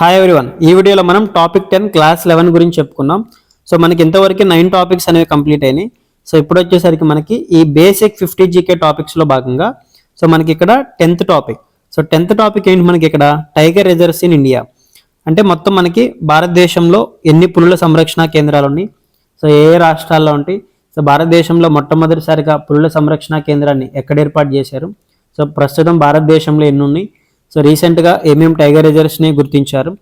Hi everyone ఈ వీడియోలో మనం టాపిక్ టెన్ క్లాస్ లెవెన్ గురించి చెప్పుకున్నాం. సో మనకి ఇంతవరకు నైన్ టాపిక్స్ అనేవి కంప్లీట్ అయినాయి. సో ఇప్పుడు వచ్చేసరికి మనకి ఈ బేసిక్ ఫిఫ్టీ జీకే టాపిక్స్లో భాగంగా సో మనకి ఇక్కడ tenth topic so tenth topic ఏంటి మనకి ఇక్కడ? టైగర్ రిజర్వ్స్ ఇన్ ఇండియా అంటే మొత్తం మనకి భారతదేశంలో ఎన్ని పులుల సంరక్షణ కేంద్రాలు ఉన్నాయి? సో ఏ ఏ రాష్ట్రాల్లో ఉంటాయి? సో భారతదేశంలో మొట్టమొదటిసారిగా పులుల సంరక్షణ కేంద్రాన్ని ఎక్కడ ఏర్పాటు చేశారు? సో ప్రస్తుతం భారతదేశంలో ఎన్ని ఉన్నాయి? సో రీసెంట్గా ఏమేమి టైగర్ రిజర్వ్స్ని గుర్తించారు?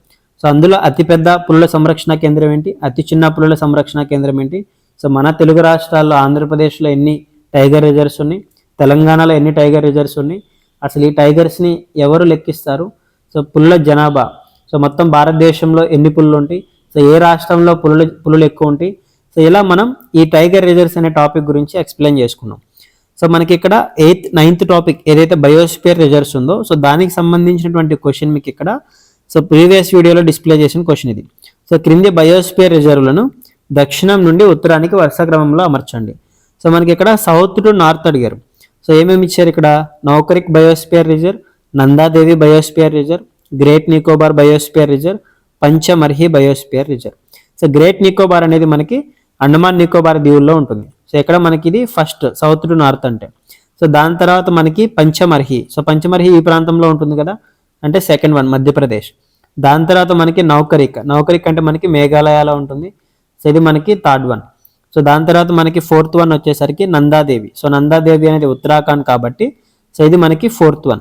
సో అందులో అతిపెద్ద పులుల సంరక్షణ కేంద్రం ఏంటి? అతి చిన్న పులుల సంరక్షణ కేంద్రం ఏంటి? సో మన తెలుగు రాష్ట్రాల్లో ఆంధ్రప్రదేశ్లో ఎన్ని టైగర్ రిజర్వ్స్ ఉన్నాయి? తెలంగాణలో ఎన్ని టైగర్ రిజర్వ్స్ ఉన్నాయి? అసలు ఈ టైగర్స్ని ఎవరు లెక్కిస్తారు? సో పుల్ల జనాభా. సో మొత్తం భారతదేశంలో ఎన్ని పులులు ఉంటాయి? సో ఏ రాష్ట్రంలో పులులు పులులు ఎక్కువ ఉంటాయి? సో ఇలా మనం ఈ టైగర్ రిజర్వ్స్ అనే టాపిక్ గురించి ఎక్స్ప్లెయిన్ చేసుకున్నాం. సో మనకి ఇక్కడ ఎయిత్ నైన్త్ టాపిక్ ఏదైతే బయోస్పియర్ రిజర్వ్స్ ఉందో సో దానికి సంబంధించినటువంటి క్వశ్చన్ మీకు ఇక్కడ సో ప్రీవియస్ వీడియోలో డిస్ప్లే చేసిన క్వశ్చన్ ఇది. సో క్రింది బయోస్పియర్ రిజర్వ్లను దక్షిణం నుండి ఉత్తరానికి వరుస క్రమంలో అమర్చండి. సో మనకి ఇక్కడ సౌత్ టు నార్త్ అడిగారు. సో ఏమేమి ఇచ్చారు ఇక్కడ? Nokrek biosphere reserve Nandadevi biosphere reserve great Nicobar biosphere reserve Pachmarhi biosphere reserve so great Nicobar అనేది మనకి అండమాన్ నికోబార్ దీవుల్లో ఉంటుంది. సో ఇక్కడ మనకి ఇది ఫస్ట్ సౌత్ టు నార్త్ అంటే. సో దాని తర్వాత మనకి పంచమర్హి. సో పంచమర్హి ఈ ప్రాంతంలో ఉంటుంది కదా? అంటే సెకండ్ వన్ మధ్యప్రదేశ్. దాని తర్వాత మనకి నౌకరిక్. నౌకరిక్ అంటే మనకి మేఘాలయలో ఉంటుంది. సో ఇది మనకి థర్డ్ వన్ సో దాని తర్వాత మనకి ఫోర్త్ వన్ వచ్చేసరికి నందాదేవి. సో నందాదేవి అనేది ఉత్తరాఖండ్ కాబట్టి సో ఇది మనకి fourth one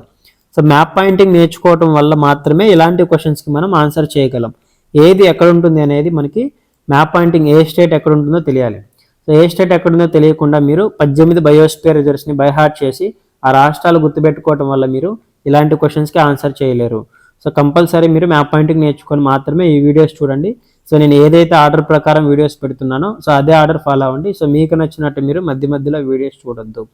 so map pointing నేర్చుకోవటం వల్ల మాత్రమే ఇలాంటి క్వశ్చన్స్కి మనం ఆన్సర్ చేయగలం. ఏది ఎక్కడ ఉంటుంది అనేది మనకి మ్యాప్ పాయింటింగ్ ఏ స్టేట్ ఎక్కడ ఉంటుందో తెలియాలి. సో ఏ స్టేట్ ఎక్కడుందో తెలియకుండా మీరు పద్దెనిమిది బయోస్పియర్ రిజర్వ్స్ని బైహార్ట్ చేసి ఆ రాష్ట్రాలు గుర్తుపెట్టుకోవటం వల్ల మీరు ఇలాంటి క్వశ్చన్స్కి ఆన్సర్ చేయలేరు. సో కంపల్సరీ మీరు మ్యాప్ పాయింటింగ్ నేర్చుకొని మాత్రమే ఈ వీడియోస్ చూడండి. సో నేను ఏదైతే ఆర్డర్ ప్రకారం వీడియోస్ పెడుతున్నానో సో అదే ఆర్డర్ ఫాలో అవ్వండి. సో మీకు నచ్చినట్టు మీరు మధ్య మధ్యలో వీడియోస్ చూడొద్దు.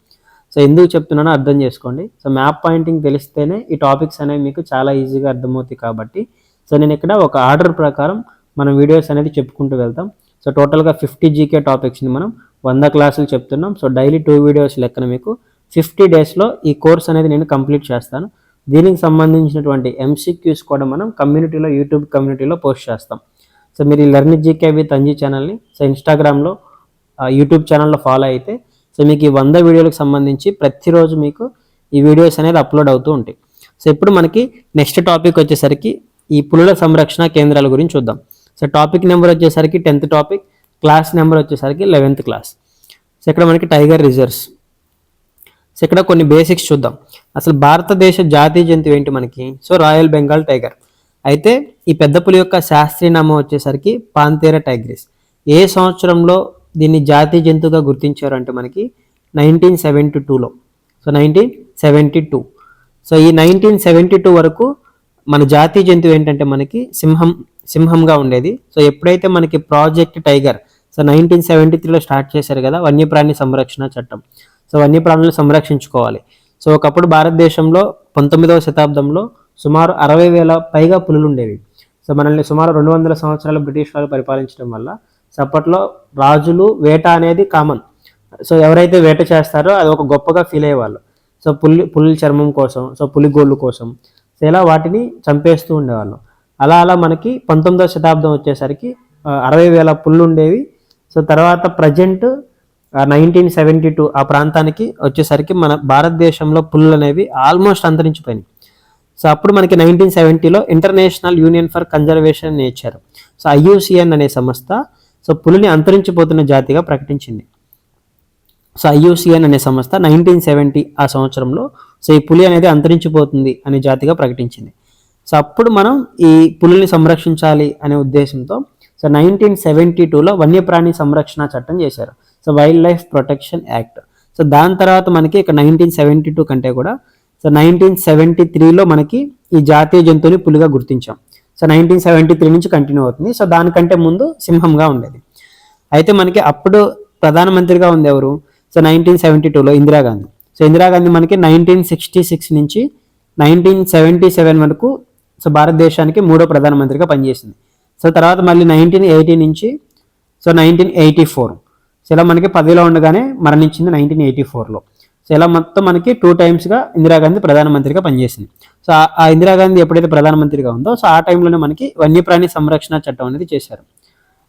సో ఎందుకు చెప్తున్నానో అర్థం చేసుకోండి. సో మ్యాప్ పాయింటింగ్ తెలిస్తేనే ఈ టాపిక్స్ అనేవి మీకు చాలా ఈజీగా అర్థమవుతాయి కాబట్టి. సో నేను ఇక్కడ ఒక ఆర్డర్ ప్రకారం మనం వీడియోస్ అనేది చెప్పుకుంటూ వెళ్తాం. సో టోటల్గా ఫిఫ్టీ జీకే టాపిక్స్ని మనం వంద క్లాసులు చెప్తున్నాం. సో డైలీ టూ వీడియోస్ లెక్కన మీకు ఫిఫ్టీ డేస్లో ఈ కోర్స్ అనేది నేను కంప్లీట్ చేస్తాను. దీనికి సంబంధించినటువంటి ఎంసీక్యూస్ కూడా మనం కమ్యూనిటీలో యూట్యూబ్ కమ్యూనిటీలో పోస్ట్ చేస్తాం. సో మీరు ఈ లెర్నింగ్ జీకే విత్ అంజీ ఛానల్ని సో ఇన్స్టాగ్రామ్లో యూట్యూబ్ ఛానల్లో ఫాలో అయితే సో మీకు ఈ వంద వీడియోలకు సంబంధించి ప్రతిరోజు మీకు ఈ వీడియోస్ అనేది అప్లోడ్ అవుతూ ఉంటాయి. సో ఇప్పుడు మనకి నెక్స్ట్ టాపిక్ వచ్చేసరికి ఈ పులుల సంరక్షణ కేంద్రాల గురించి చూద్దాం. సో టాపిక్ నెంబర్ వచ్చేసరికి టెన్త్ టాపిక్ క్లాస్ నెంబర్ వచ్చేసరికి లెవెన్త్ క్లాస్ సో ఇక్కడ మనకి టైగర్ రిజర్వ్స్ సో ఇక్కడ కొన్ని బేసిక్స్ చూద్దాం. అసలు భారతదేశ జాతీయ జంతువు ఏంటి మనకి? సో రాయల్ బెంగాల్ టైగర్ అయితే ఈ పెద్ద పులి యొక్క శాస్త్రీయ నామం వచ్చేసరికి పాంతేరా టైగ్రిస్ ఏ సంవత్సరంలో దీన్ని జాతీయ జంతువుగా గుర్తించారు అంటే మనకి నైన్టీన్ సెవెంటీ టూలో so nineteen seventy two so ఈ నైన్టీన్ సెవెంటీ టూ వరకు మన జాతీయ జంతువు ఏంటంటే మనకి సింహం సింహంగా ఉండేది. సో ఎప్పుడైతే మనకి project tiger so nineteen seventy త్రీలో స్టార్ట్ చేశారు కదా వన్యప్రాణి సంరక్షణ చట్టం. సో వన్యప్రాణులను సంరక్షించుకోవాలి. సో ఒకప్పుడు భారతదేశంలో పంతొమ్మిదవ శతాబ్దంలో సుమారు అరవై వేల పైగా పులులు ఉండేవి. సో మనల్ని సుమారు రెండు వందల సంవత్సరాలు బ్రిటిష్ వాళ్ళు పరిపాలించడం వల్ల సో అప్పట్లో రాజులు వేట అనేది కామన్. సో ఎవరైతే వేట చేస్తారో అది ఒక గొప్పగా ఫీల్ అయ్యేవాళ్ళు. సో పులి పులి చర్మం కోసం సో పులి గోళ్ళు కోసం. సో ఇలా వాటిని చంపేస్తూ ఉండేవాళ్ళు. అలా అలా మనకి పంతొమ్మిదవ శతాబ్దం వచ్చేసరికి అరవై వేల పుల్లు ఉండేవి. సో తర్వాత ప్రజెంట్ నైన్టీన్ సెవెంటీ టూ ఆ ప్రాంతానికి వచ్చేసరికి మన భారతదేశంలో పుల్లు అనేవి ఆల్మోస్ట్ అంతరించిపోయినాయి. సో అప్పుడు మనకి nineteen సెవెంటీలో international union for conservation nature so IUCN అనే సంస్థ సో పులిని అంతరించిపోతున్న జాతిగా ప్రకటించింది. సో ఐయుసిఎన్ అనే సంస్థ నైన్టీన్ సెవెంటీ ఆ సంవత్సరంలో సో ఈ పులి అనేది అంతరించిపోతుంది అనే జాతిగా ప్రకటించింది. సో అప్పుడు మనం ఈ పులుల్ని సంరక్షించాలి అనే ఉద్దేశంతో సో నైన్టీన్ సెవెంటీ టూలో వన్యప్రాణి సంరక్షణ చట్టం చేశారు. So wildlife protection act so దాని తర్వాత మనకి ఇక నైన్టీన్ సెవెంటీ టూ కంటే కూడా సో నైన్టీన్ సెవెంటీ త్రీలో మనకి ఈ జాతీయ జంతువుని పులిగా గుర్తించాం. సో నైన్టీన్ సెవెంటీ త్రీ నుంచి కంటిన్యూ అవుతుంది. సో దానికంటే ముందు సింహంగా ఉండేది. అయితే మనకి అప్పుడు ప్రధానమంత్రిగా ఉంది ఎవరు? సో నైన్టీన్ సెవెంటీ టూలో ఇందిరాగాంధీ. సో ఇందిరాగాంధీ మనకి నైన్టీన్ సిక్స్టీ సిక్స్ నుంచి నైన్టీన్ సెవెంటీ సెవెన్ వరకు సో భారతదేశానికి మూడో ప్రధానమంత్రిగా పనిచేసింది. సో తర్వాత మళ్ళీ నైన్టీన్ ఎయిటీ నుంచి so nineteen eighty four so ఇలా మనకి పదవిలో ఉండగానే మరణించింది నైన్టీన్ ఎయిటీ ఫోర్లో సో ఇలా మొత్తం మనకి టూ టైమ్స్గా ఇందిరాగాంధీ ప్రధానమంత్రిగా పనిచేసింది. సో ఆ- ఇందిరాగాంధీ ఎప్పుడైతే ప్రధానమంత్రిగా ఉందో సో ఆ టైంలోనే మనకి వన్యప్రాణి సంరక్షణ చట్టం అనేది చేశారు.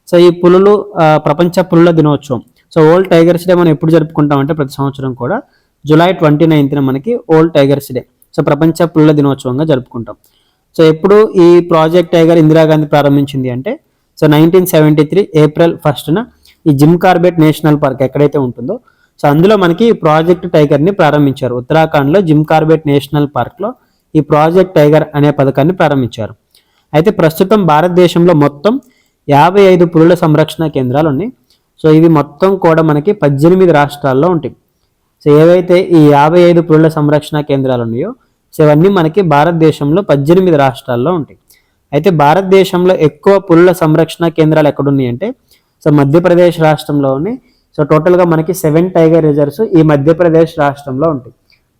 సో ఈ పులులు ప్రపంచ పులుల దినోత్సవం. సో ఓల్డ్ టైగర్స్ డే మనం ఎప్పుడు జరుపుకుంటాం అంటే ప్రతి సంవత్సరం కూడా జూలై ట్వంటీ నైన్త్న మనకి ఓల్డ్ టైగర్స్ డే సో ప్రపంచ పులుల దినోత్సవంగా జరుపుకుంటాం. సో ఎప్పుడు ఈ ప్రాజెక్ట్ టైగర్ ఇందిరాగాంధీ ప్రారంభించింది అంటే so nineteen seventy three April ఫస్ట్న ఈ జిమ్ కార్బెట్ నేషనల్ పార్క్ ఎక్కడైతే ఉంటుందో సో అందులో మనకి ఈ ప్రాజెక్ట్ టైగర్ని ప్రారంభించారు. ఉత్తరాఖండ్లో జిమ్ కార్బెట్ నేషనల్ పార్క్లో ఈ ప్రాజెక్ట్ టైగర్ అనే పథకాన్ని ప్రారంభించారు. అయితే ప్రస్తుతం భారతదేశంలో మొత్తం యాభై ఐదు పులుల సంరక్షణ కేంద్రాలు ఉన్నాయి. సో ఇవి మొత్తం కూడా మనకి పద్దెనిమిది రాష్ట్రాల్లో ఉంటాయి. సో ఏవైతే ఈ యాభై ఐదు పులుల సంరక్షణ కేంద్రాలు ఉన్నాయో సో ఇవన్నీ మనకి భారతదేశంలో పద్దెనిమిది రాష్ట్రాల్లో ఉంటాయి. అయితే భారతదేశంలో ఎక్కువ పులుల సంరక్షణ కేంద్రాలు ఎక్కడున్నాయి అంటే సో మధ్యప్రదేశ్ రాష్ట్రంలో సో టోటల్గా మనకి సెవెన్ టైగర్ రిజర్వ్స్ ఈ మధ్యప్రదేశ్ రాష్ట్రంలో ఉంటాయి.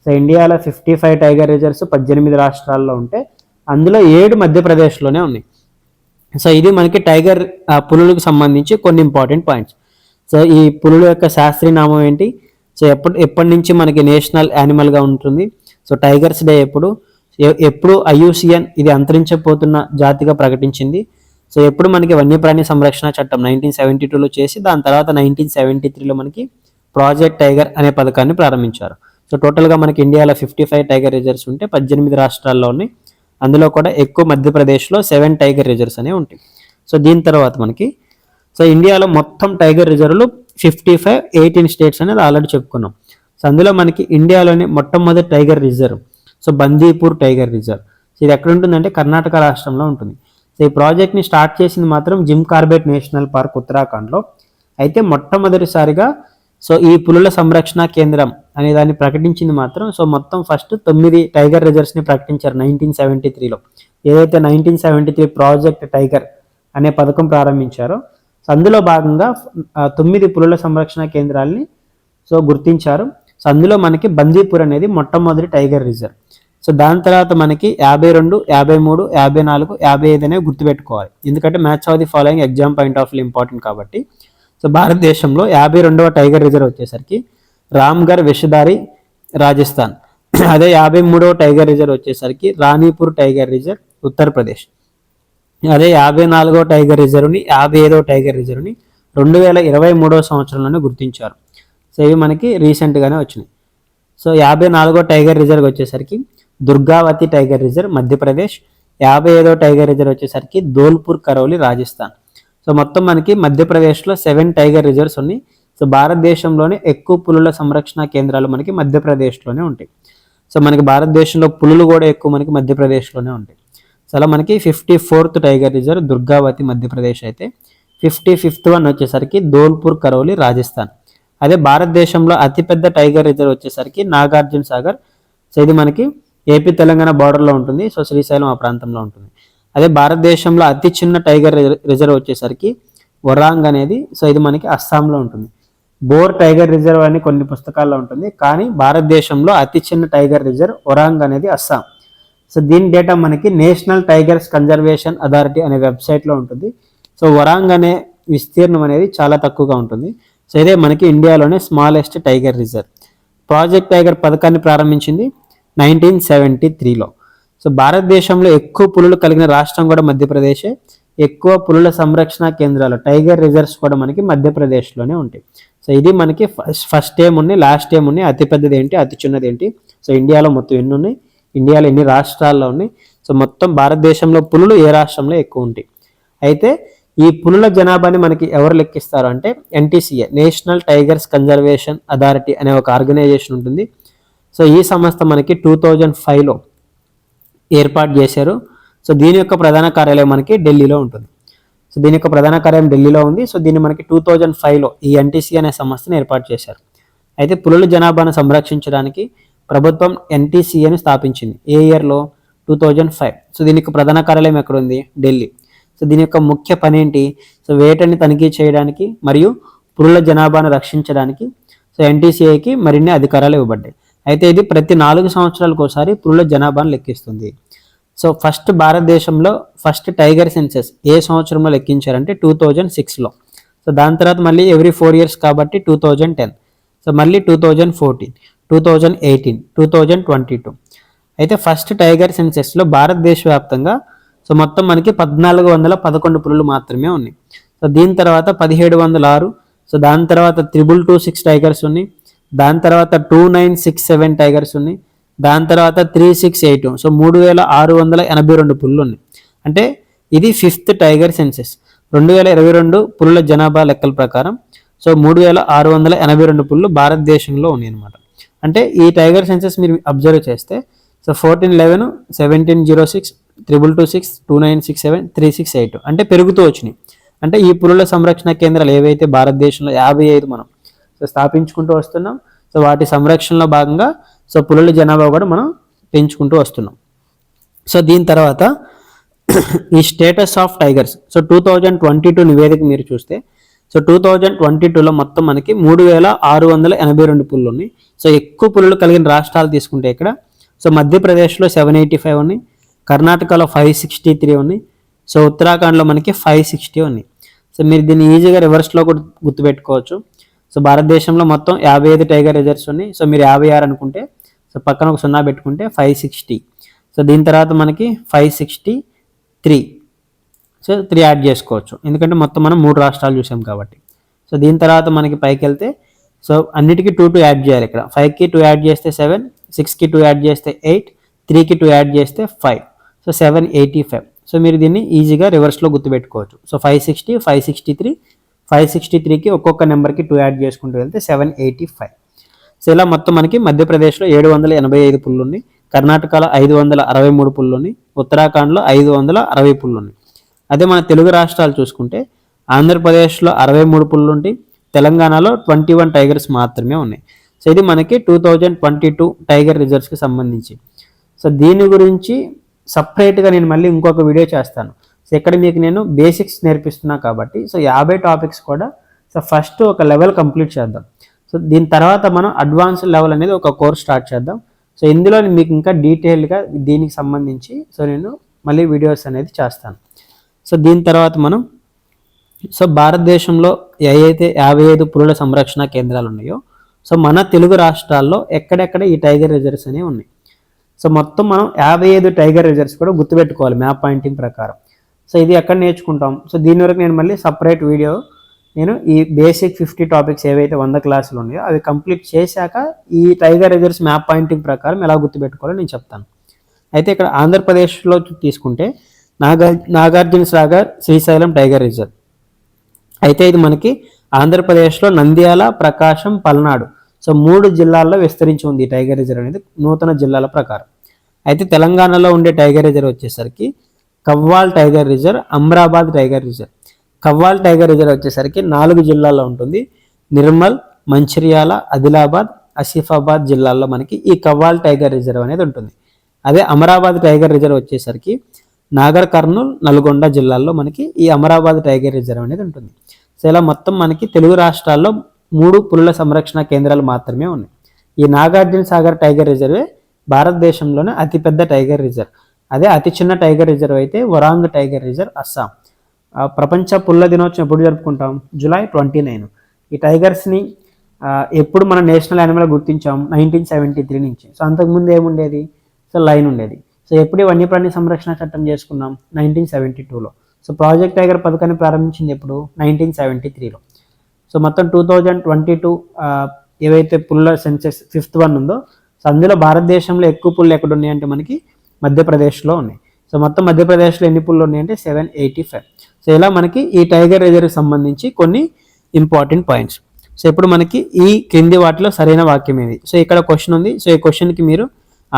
సో ఇండియాలో ఫిఫ్టీ ఫైవ్ టైగర్ రిజర్వ్స్ పద్దెనిమిది రాష్ట్రాల్లో ఉంటే అందులో ఏడు మధ్యప్రదేశ్లోనే ఉన్నాయి. సో ఇది మనకి టైగర్ పులులకు సంబంధించి కొన్ని ఇంపార్టెంట్ పాయింట్స్. సో ఈ పులుల యొక్క శాస్త్రీయ నామం ఏంటి? సో ఎప్పటి ఎప్పటి నుంచి మనకి నేషనల్ యానిమల్గా ఉంటుంది? సో టైగర్స్ డే ఎప్పుడు ఎప్పుడు ఐయుసిఎన్ ఇది అంతరించబోతున్న జాతిగా ప్రకటించింది. సో ఎప్పుడు మనకి వన్యప్రాణి సంరక్షణ చట్టం నైన్టీన్ సెవెంటీ టూలో చేసి దాని తర్వాత నైన్టీన్ సెవెంటీ త్రీలో మనకి ప్రాజెక్ట్ టైగర్ అనే పథకాన్ని ప్రారంభించారు. సో టోటల్గా మనకి ఇండియాలో ఫిఫ్టీ ఫైవ్ టైగర్ రిజర్వ్స్ ఉంటే పద్దెనిమిది రాష్ట్రాల్లో ఉన్నాయి. అందులో కూడా ఎక్కువ మధ్యప్రదేశ్లో సెవెన్ టైగర్ రిజర్వ్స్ అనేవి ఉంటాయి. సో దీని తర్వాత మనకి సో ఇండియాలో మొత్తం టైగర్ రిజర్వ్లు ఫిఫ్టీ ఫైవ్ ఎయిటీన్ స్టేట్స్ అనేది ఆల్రెడీ చెప్పుకున్నాం. సో అందులో మనకి ఇండియాలోని మొట్టమొదటి tiger reserve. So Bandipur tiger reserve. So ఇది ఎక్కడ ఉంటుందంటే కర్ణాటక రాష్ట్రంలో ఉంటుంది. సో ఈ ప్రాజెక్ట్ని స్టార్ట్ చేసింది మాత్రం జిమ్ కార్బెట్ నేషనల్ పార్క్ ఉత్తరాఖండ్లో. అయితే మొట్టమొదటిసారిగా సో ఈ పులుల సంరక్షణ కేంద్రం అనే దాన్ని ప్రకటించింది మాత్రం సో మొత్తం ఫస్ట్ తొమ్మిది టైగర్ రిజర్వ్స్ని ప్రకటించారు నైన్టీన్ సెవెంటీ త్రీలో. ఏదైతే nineteen seventy three project tiger అనే పథకం ప్రారంభించారో సో అందులో భాగంగా తొమ్మిది పులుల సంరక్షణ కేంద్రాల్ని సో గుర్తించారు. సో అందులో మనకి బందీపూర్ అనేది మొట్టమొదటి టైగర్ రిజర్వ్. సో దాని తర్వాత మనకి యాభై రెండు యాభై మూడు యాభై నాలుగు యాభై ఐదు అనేవి గుర్తుపెట్టుకోవాలి. ఎందుకంటే match of the following exam point of view important కాబట్టి. సో భారతదేశంలో యాభై రెండవ టైగర్ రిజర్వ్ వచ్చేసరికి రామ్గర్ విషధారి రాజస్థాన్. అదే యాభై మూడవ టైగర్ రిజర్వ్ వచ్చేసరికి రాణిపూర్ టైగర్ రిజర్వ్ ఉత్తరప్రదేశ్. అదే యాభై నాలుగో టైగర్ రిజర్వ్ని యాభై ఐదో టైగర్ రిజర్వ్ని రెండు వేల ఇరవై మూడవ సంవత్సరంలోనే గుర్తించారు. సో ఇవి మనకి రీసెంట్గానే వచ్చినాయి. సో యాభై నాలుగో టైగర్ రిజర్వ్ వచ్చేసరికి దుర్గావతి టైగర్ రిజర్వ్ మధ్యప్రదేశ్. యాభై ఐదో టైగర్ రిజర్వ్ వచ్చేసరికి ధోల్పూర్ కరౌలి రాజస్థాన్. సో మొత్తం మనకి మధ్యప్రదేశ్లో సెవెన్ టైగర్ రిజర్వ్స్ ఉన్నాయి. సో భారతదేశంలోనే ఎక్కువ పులుల సంరక్షణ కేంద్రాలు మనకి మధ్యప్రదేశ్లోనే ఉంటాయి. సో మనకి భారతదేశంలో పులులు కూడా ఎక్కువ మనకి మధ్యప్రదేశ్లోనే ఉంటాయి. సో అలా మనకి fifty fourth tiger reserve Durgavati Madhya Pradesh అయితే ఫిఫ్టీ ఫిఫ్త్ వన్ వచ్చేసరికి ధోల్పూర్ కరౌలి రాజస్థాన్. అదే భారతదేశంలో అతిపెద్ద టైగర్ రిజర్వ్ వచ్చేసరికి నాగార్జున సాగర్. సో ఇది మనకి ఏపీ తెలంగాణ బార్డర్లో ఉంటుంది. సో శ్రీశైలం ఆ ప్రాంతంలో ఉంటుంది. అదే భారతదేశంలో అతి చిన్న టైగర్ రిజర్వ్ వచ్చేసరికి వరాంగ్ అనేది సో ఇది మనకి అస్సాంలో ఉంటుంది. బోర్ టైగర్ రిజర్వ్ అని కొన్ని పుస్తకాల్లో ఉంటుంది. కానీ భారతదేశంలో అతి చిన్న టైగర్ రిజర్వ్ ఒరాంగ్ అనేది అస్సాం. సో దీని డేటా మనకి నేషనల్ టైగర్స్ కన్జర్వేషన్ అథారిటీ అనే వెబ్సైట్లో ఉంటుంది. సో వరాంగ్ అనే విస్తీర్ణం అనేది చాలా తక్కువగా ఉంటుంది. సో ఇదే మనకి ఇండియాలోనే smallest tiger reserve project tiger పథకాన్ని ప్రారంభించింది నైన్టీన్ సెవెంటీ త్రీలో సో భారతదేశంలో ఎక్కువ పులులు కలిగిన రాష్ట్రం కూడా మధ్యప్రదేశే. ఎక్కువ పులుల సంరక్షణ కేంద్రాలు టైగర్ రిజర్వ్స్ కూడా మనకి మధ్యప్రదేశ్లోనే ఉంటాయి. సో ఇది మనకి ఫస్ట్ ఫస్ట్ టైం ఉన్నాయి లాస్ట్ టైం ఉన్నాయి అతిపెద్దది ఏంటి అతి చిన్నది ఏంటి? సో ఇండియాలో మొత్తం ఎన్ని ఉన్నాయి? ఇండియాలో ఎన్ని రాష్ట్రాల్లో ఉన్నాయి? సో మొత్తం భారతదేశంలో పులులు ఏ రాష్ట్రంలో ఎక్కువ ఉంటాయి? అయితే ఈ పులుల జనాభాని మనకి ఎవరు లెక్కిస్తారు అంటే NTCA national tigers conservation authority అనే ఒక ఆర్గనైజేషన్ ఉంటుంది. సో ఈ సంస్థ మనకి టూ థౌజండ్ ఫైవ్లో ఏర్పాటు చేశారు. సో దీని యొక్క ప్రధాన కార్యాలయం మనకి ఢిల్లీలో ఉంటుంది. సో దీని యొక్క ప్రధాన కార్యాలయం ఢిల్లీలో ఉంది. సో దీన్ని మనకి టూ థౌజండ్ ఫైవ్లో ఈ ఎన్టీసీ అనే సంస్థను ఏర్పాటు చేశారు. అయితే పులుల జనాభాను సంరక్షించడానికి ప్రభుత్వం ఎన్టీసీఏని స్థాపించింది. ఏ ఇయర్లో? Two thousand five. సో దీనికి ప్రధాన కార్యాలయం ఎక్కడ ఉంది ఢిల్లీ. సో దీని యొక్క ముఖ్య పని ఏంటి? సో వేటని తనిఖీ చేయడానికి మరియు పురుల జనాభాను రక్షించడానికి సో ఎన్టీసీఐకి మరిన్ని అధికారాలు ఇవ్వబడ్డాయి. అయితే ఇది ప్రతి నాలుగు సంవత్సరాలకు ఒకసారి పురుల జనాభాను లెక్కిస్తుంది. సో ఫస్ట్ భారతదేశంలో ఫస్ట్ టైగర్ సెన్సెస్ ఏ సంవత్సరంలో లెక్కించారంటే టూ థౌజండ్ సిక్స్లో. సో దాని తర్వాత మళ్ళీ ఎవ్రీ ఫోర్ ఇయర్స్ కాబట్టి టూ థౌజండ్ టెన్. సో మళ్ళీ two thousand fourteen two thousand eighteen two thousand twenty two. అయితే ఫస్ట్ టైగర్ సెన్సెస్లో భారతదేశ వ్యాప్తంగా సో మొత్తం మనకి పద్నాలుగు వందల పదకొండు పులులు మాత్రమే ఉన్నాయి. సో దీని తర్వాత పదిహేడు వందల ఆరు సో దాని తర్వాత త్రిబుల్ టూ సిక్స్ టైగర్స్ ఉన్నాయి. దాని తర్వాత two nine six seven tigers ఉన్నాయి. దాని తర్వాత త్రీ సిక్స్ ఎయిట్ సో మూడు వేల ఆరు వందల ఎనభై రెండు పుల్లు ఉన్నాయి. అంటే ఇది ఫిఫ్త్ టైగర్ సెన్సెస్. రెండు వేల ఇరవై రెండు పులుల జనాభా లెక్కల ప్రకారం సో మూడు వేల ఆరు వందల ఎనభై రెండు పుల్లు భారతదేశంలో ఉన్నాయి అనమాట అంటే ఈ టైగర్ సెన్సెస్ మీరు అబ్జర్వ్ చేస్తే so fourteen eleven seventeen zero six triple two six two nine six seven three six eight అంటే పెరుగుతూ వచ్చినాయి. అంటే ఈ పులుల సంరక్షణ కేంద్రాలు ఏవైతే భారతదేశంలో యాభై ఐదు మనం సో స్థాపించుకుంటూ వస్తున్నాం సో వాటి సంరక్షణలో భాగంగా సో పులుల జనాభా కూడా మనం పెంచుకుంటూ వస్తున్నాం. సో దీని తర్వాత ఈ status of tigers so two thousand twenty two నివేదిక మీరు చూస్తే సో టూ థౌజండ్ ట్వంటీ టూలో మొత్తం మనకి మూడు వేల ఆరు వందల ఎనభై రెండు పుల్లు ఉన్నాయి. సో ఎక్కువ పులులు కలిగిన రాష్ట్రాలు తీసుకుంటే ఇక్కడ సో మధ్యప్రదేశ్లో సెవెన్ ఎయిటీ ఫైవ్ ఉన్నాయి. కర్ణాటకలో ఫైవ్ సిక్స్టీ త్రీ ఉన్నాయి. సో ఉత్తరాఖండ్లో మనకి ఫైవ్ సిక్స్టీ ఉన్నాయి. సో మీరు దీన్ని ఈజీగా రివర్స్లో కూడా గుర్తుపెట్టుకోవచ్చు. సో భారతదేశంలో మొత్తం యాభై ఐదు టైగర్ రిజర్వ్స్ ఉన్నాయి. సో మీరు యాభై ఆరు అనుకుంటే సో పక్కన ఒక సున్నా పెట్టుకుంటే ఫైవ్ సిక్స్టీ సో దీని తర్వాత మనకి five sixty three so three add చేసుకోవచ్చు. ఎందుకంటే మొత్తం మనం మూడు రాష్ట్రాలు చూసాం కాబట్టి. సో దీని తర్వాత మనకి పైకి వెళ్తే సో అన్నిటికీ టూ టూ యాడ్ చేయాలి ఇక్కడ. ఫైవ్కి టూ యాడ్ చేస్తే సెవెన్ సిక్స్కి టూ యాడ్ చేస్తే ఎయిట్ త్రీకి టూ యాడ్ చేస్తే five so seven eighty five. So మీరు దీన్ని ఈజీగా రివర్స్లో గుర్తుపెట్టుకోవచ్చు. So five sixty five sixty three five sixty త్రీకి ఒక్కొక్క నెంబర్కి టూ యాడ్ చేసుకుంటూ వెళ్తే సెవెన్ ఎయిటీ ఫైవ్. సో ఇలా మొత్తం మనకి మధ్యప్రదేశ్లో ఏడు వందల ఎనభై ఐదు పుల్లున్నాయి. కర్ణాటకలో ఐదు వందల అరవై మూడు పుల్లున్నాయి. ఉత్తరాఖండ్లో ఐదు వందల అరవై పుల్లున్నాయి. అదే మన తెలుగు రాష్ట్రాలు చూసుకుంటే ఆంధ్రప్రదేశ్లో అరవై మూడు పుల్లు తెలంగాణలో ట్వంటీ వన్ టైగర్స్ మాత్రమే ఉన్నాయి. సో ఇది మనకి two thousand twenty two tiger రిజర్వ్స్కి సంబంధించి. సో దీని గురించి సపరేట్గా నేను మళ్ళీ ఇంకొక వీడియో చేస్తాను. సో ఇక్కడ మీకు నేను బేసిక్స్ నేర్పిస్తున్నా కాబట్టి సో యాభై టాపిక్స్ కూడా సో ఫస్ట్ ఒక లెవెల్ కంప్లీట్ చేద్దాం. సో దీని తర్వాత మనం అడ్వాన్స్ లెవెల్ అనేది ఒక కోర్స్ స్టార్ట్ చేద్దాం. సో ఇందులో మీకు ఇంకా డీటెయిల్గా దీనికి సంబంధించి సో నేను మళ్ళీ వీడియోస్ అనేది చేస్తాను. సో దీని తర్వాత మనం సో భారతదేశంలో ఏవైతే యాభై ఐదు పులుల సంరక్షణ కేంద్రాలు ఉన్నాయో సో మన తెలుగు రాష్ట్రాల్లో ఎక్కడెక్కడ ఈ టైగర్ రిజర్వ్స్ అనేవి ఉన్నాయి? సో మొత్తం మనం యాభై ఐదు టైగర్ రిజర్వ్స్ కూడా గుర్తుపెట్టుకోవాలి మ్యాప్ పాయింటింగ్ ప్రకారం. సో ఇది ఎక్కడ నేర్చుకుంటాం? సో దీని వరకు నేను మళ్ళీ సపరేట్ వీడియో నేను ఈ బేసిక్ ఫిఫ్టీ టాపిక్స్ ఏవైతే వంద క్లాసులు ఉన్నాయో అవి కంప్లీట్ చేశాక ఈ టైగర్ రిజర్వ్స్ మ్యాప్ పాయింటింగ్ ప్రకారం ఎలా గుర్తుపెట్టుకోవాలో నేను చెప్తాను. అయితే ఇక్కడ ఆంధ్రప్రదేశ్లో తీసుకుంటే నాగా నాగార్జున సాగర్ శ్రీశైలం టైగర్ రిజర్వ్. అయితే ఇది మనకి ఆంధ్రప్రదేశ్లో నంద్యాల ప్రకాశం పల్నాడు. సో మూడు జిల్లాల్లో విస్తరించి ఉంది టైగర్ రిజర్వ్ అనేది నూతన జిల్లాల ప్రకారం. అయితే తెలంగాణలో ఉండే టైగర్ రిజర్వ్ వచ్చేసరికి Kawal tiger reserve Amrabad tiger reserve. Kawal tiger reserve వచ్చేసరికి నాలుగు జిల్లాల్లో ఉంటుంది. నిర్మల్ మంచిర్యాల ఆదిలాబాద్ ఆసిఫాబాద్ జిల్లాల్లో మనకి ఈ కవ్వాల్ టైగర్ రిజర్వ్ అనేది ఉంటుంది. అదే అమరాబాద్ టైగర్ రిజర్వ్ వచ్చేసరికి నాగర్ కర్నూల్ నల్గొండ జిల్లాల్లో మనకి ఈ అమరాబాద్ టైగర్ రిజర్వ్ అనేది ఉంటుంది. సో ఇలా మొత్తం మనకి తెలుగు రాష్ట్రాల్లో మూడు పులుల సంరక్షణ కేంద్రాలు మాత్రమే ఉన్నాయి. ఈ నాగార్జున సాగర్ టైగర్ రిజర్వే భారతదేశంలోనే అతిపెద్ద టైగర్ రిజర్వ్. అదే అతి చిన్న టైగర్ రిజర్వ్ అయితే వరాంగ్ టైగర్ రిజర్వ్ అస్సాం. ప్రపంచ పుల్ల దినోత్సవం ఎప్పుడు జరుపుకుంటాం? July twenty nine. ఈ టైగర్స్ని ఎప్పుడు మన నేషనల్ యానిమల్ గుర్తించాం? నైన్టీన్ సెవెంటీ త్రీ నుంచి. సో అంతకుముందు ఏముండేది? సో లైన్ ఉండేది. సో ఎప్పుడు వన్యప్రాణి సంరక్షణ చట్టం చేసుకున్నాం? నైన్టీన్ సెవెంటీ టూలో. సో ప్రాజెక్ట్ టైగర్ పథకాన్ని ప్రారంభించింది ఎప్పుడు? నైన్టీన్ సెవెంటీ త్రీలో. సో మొత్తం టూ థౌజండ్ ట్వంటీ టూ ఏవైతే పుల్ల సెన్సెస్ ఫిఫ్త్ వన్ ఉందో సో అందులో భారతదేశంలో ఎక్కువ పుల్లు ఎక్కడ ఉన్నాయంటే మనకి మధ్యప్రదేశ్లో ఉన్నాయి. సో మొత్తం మధ్యప్రదేశ్లో ఎన్ని పుల్లు ఉన్నాయంటే సెవెన్ ఎయిటీ ఫైవ్ సో ఇలా మనకి ఈ టైగర్ రిజర్వ్ సంబంధించి కొన్ని ఇంపార్టెంట్ పాయింట్స్. సో ఇప్పుడు మనకి ఈ క్రింది వాటిలో సరైన వాక్యం ఏది సో ఇక్కడ క్వశ్చన్ ఉంది. సో ఈ క్వశ్చన్కి మీరు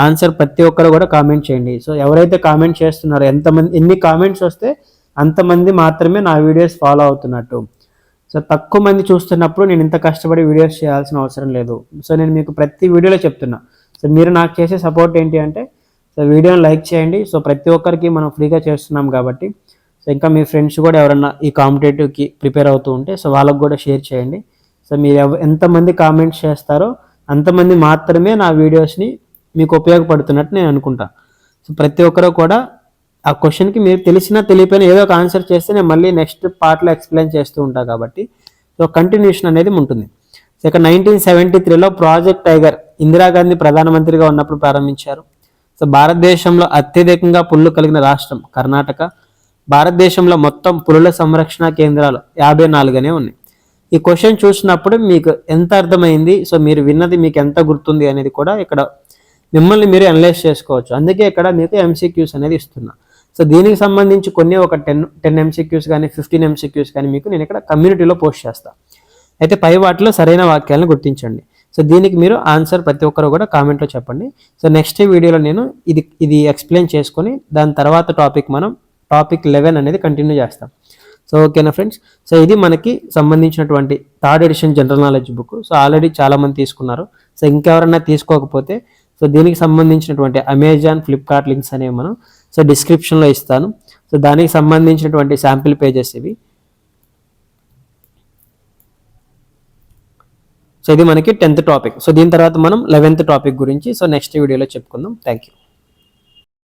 ఆన్సర్ ప్రతి ఒక్కరు కూడా కామెంట్ చేయండి. సో ఎవరైతే కామెంట్ చేస్తున్నారో ఎంతమంది ఎన్ని కామెంట్స్ వస్తే అంతమంది మాత్రమే నా వీడియోస్ ఫాలో అవుతున్నట్టు. సో తక్కువ మంది చూస్తున్నప్పుడు నేను ఇంత కష్టపడి వీడియోస్ చేయాల్సిన అవసరం లేదు. సో నేను మీకు ప్రతి వీడియోలో చెప్తున్నా. సో మీరు నాకు చేసే సపోర్ట్ ఏంటి అంటే సో వీడియోని లైక్ చేయండి. సో ప్రతి ఒక్కరికి మనం ఫ్రీగా చేస్తున్నాం కాబట్టి సో ఇంకా మీ ఫ్రెండ్స్ కూడా ఎవరన్నా ఈ కాంపిటేటివ్కి ప్రిపేర్ అవుతూ ఉంటే సో వాళ్ళకు కూడా షేర్ చేయండి. సో మీరు ఎంతమంది కామెంట్స్ చేస్తారో అంతమంది మాత్రమే నా వీడియోస్ని మీకు ఉపయోగపడుతున్నట్టు నేను అనుకుంటా. సో ప్రతి ఒక్కరు కూడా ఆ క్వశ్చన్కి మీరు తెలిసినా తెలియపోయినా ఏదో ఒక ఆన్సర్ చేస్తే నేను మళ్ళీ నెక్స్ట్ పార్ట్లో ఎక్స్ప్లెయిన్ చేస్తూ ఉంటాను కాబట్టి. సో కంటిన్యూషన్ అనేది ఉంటుంది. సో ఇక నైన్టీన్ సెవెంటీ త్రీలో ప్రాజెక్ట్ టైగర్ ఇందిరాగాంధీ ప్రధానమంత్రిగా ఉన్నప్పుడు ప్రారంభించారు. సో భారతదేశంలో అత్యధికంగా పుల్లు కలిగిన రాష్ట్రం కర్ణాటక. భారతదేశంలో మొత్తం పులుల సంరక్షణ కేంద్రాలు యాభై నాలుగునే ఉన్నాయి. ఈ క్వశ్చన్ చూసినప్పుడు మీకు ఎంత అర్థమైంది? సో మీరు విన్నది మీకు ఎంత గుర్తుంది అనేది కూడా ఇక్కడ మిమ్మల్ని మీరు అనలైజ్ చేసుకోవచ్చు. అందుకే ఇక్కడ మీకు ఎంసీక్యూస్ అనేది ఇస్తున్నా. సో దీనికి సంబంధించి కొన్ని ఒక టెన్ టెన్ ఎంసీక్యూస్ కానీ ఫిఫ్టీన్ ఎంసీక్యూస్ కానీ మీకు నేను ఇక్కడ కమ్యూనిటీలో పోస్ట్ చేస్తాను అయితే పై వాటిలో సరైన వాక్యాలను గుర్తించండి. సో దీనికి మీరు ఆన్సర్ ప్రతి ఒక్కరు కూడా కామెంట్లో చెప్పండి. సో నెక్స్ట్ వీడియోలో నేను ఇది ఇది ఎక్స్ప్లెయిన్ చేసుకొని దాని తర్వాత టాపిక్ మనం టాపిక్ లెవెన్ అనేది కంటిన్యూ చేస్తాం. సో ఓకేనా ఫ్రెండ్స్ సో ఇది మనకి సంబంధించినటువంటి third edition general knowledge book so already చాలామంది తీసుకున్నారు. సో ఇంకెవరైనా తీసుకోకపోతే సో దీనికి సంబంధించినటువంటి అమెజాన్ ఫ్లిప్కార్ట్ లింక్స్ అనేవి మనం సో డిస్క్రిప్షన్లో ఇస్తాను. సో దానికి సంబంధించినటువంటి శాంపిల్ పేజెస్ ఇవి. సో ఇది మనకి టెన్త్ టాపిక్ సో దీని తర్వాత మనం లెవెన్త్ టాపిక్ గురించి సో నెక్స్ట్ వీడియోలో చెప్పుకుందాం. Thank you